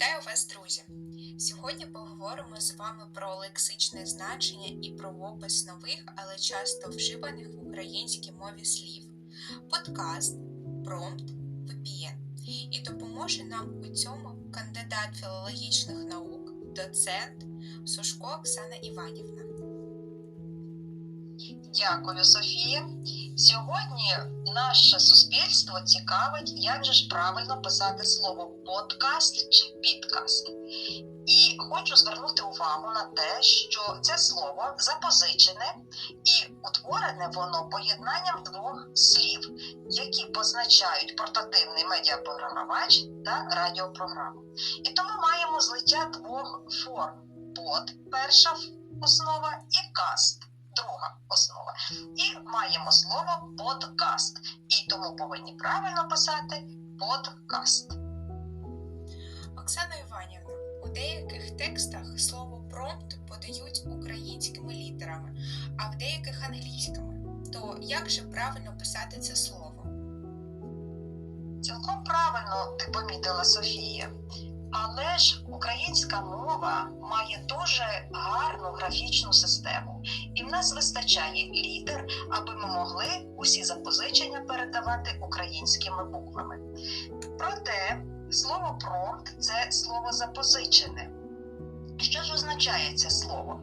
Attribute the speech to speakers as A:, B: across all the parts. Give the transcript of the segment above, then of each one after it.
A: Вітаю вас, друзі! Сьогодні поговоримо з вами про лексичне значення і про опис нових, але часто вживаних в українській мові слів, подкаст, промпт, VPN. І допоможе нам у цьому кандидат філологічних наук, доцент Сушко Оксана Іванівна.
B: Дякую, Софія. Сьогодні наше суспільство цікавить, як же ж правильно писати слово подкаст чи підкаст. І хочу звернути увагу на те, що це слово запозичене і утворене воно поєднанням двох слів, які позначають портативний медіапрограмувач та радіопрограму. І тому маємо злиття двох форм: под перша основа і каст друга основа. І маємо слово подкаст. І тому повинні правильно писати подкаст.
A: Оксана Іванівна, у деяких текстах слово промпт подають українськими літерами, а в деяких англійськими. То як же правильно писати це слово?
B: Цілком правильно ти помітила Софія. Але ж українська мова має дуже гарну графічну систему, нас вистачає літер, аби ми могли усі запозичення передавати українськими буквами. Проте слово промпт це слово запозичене. Що ж означає це слово?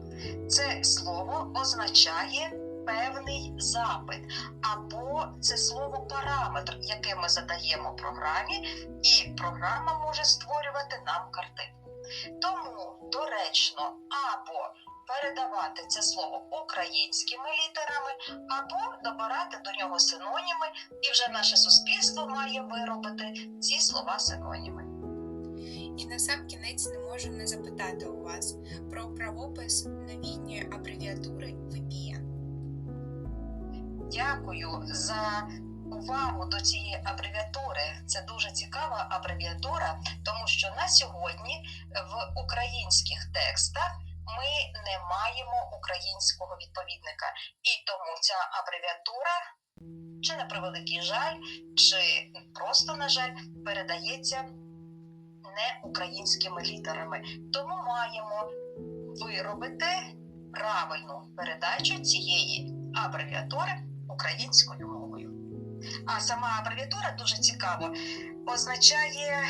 B: Це слово означає певний запит, або це слово параметр, яке ми задаємо програмі, і програма може створювати нам картинку. Тому доречно або передавати це слово українськими літерами, або добирати до нього синоніми, і вже наше суспільство має виробити ці слова синоніми.
A: І на сам кінець не можу не запитати у вас про правопис новітньої абревіатури VPN.
B: Дякую за увагу до цієї абревіатури. Це дуже цікава абревіатура, тому що на сьогодні в українських текстах ми не маємо українського відповідника, і тому ця абревіатура, чи на превеликий жаль, чи просто на жаль, передається не українськими літерами. Тому маємо виробити правильну передачу цієї абревіатури українською мовою. А сама абревіатура дуже цікаво означає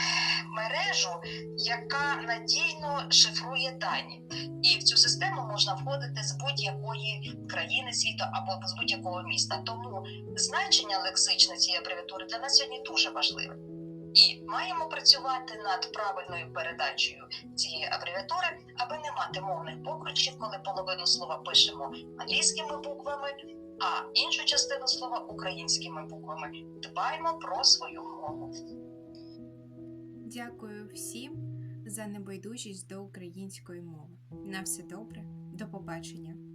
B: мережу, яка надійно шифрує дані. І в цю систему можна входити з будь-якої країни світу або з будь-якого міста. Тому значення лексичне цієї абревіатури для нас сьогодні дуже важливе. І маємо працювати над правильною передачею цієї абревіатури, аби не мати мовних покручів, коли половину слова пишемо англійськими буквами, а іншу частину слова українськими буквами. Дбаймо про свою мову.
A: Дякую всім за небайдужість до української мови. На все добре, до побачення.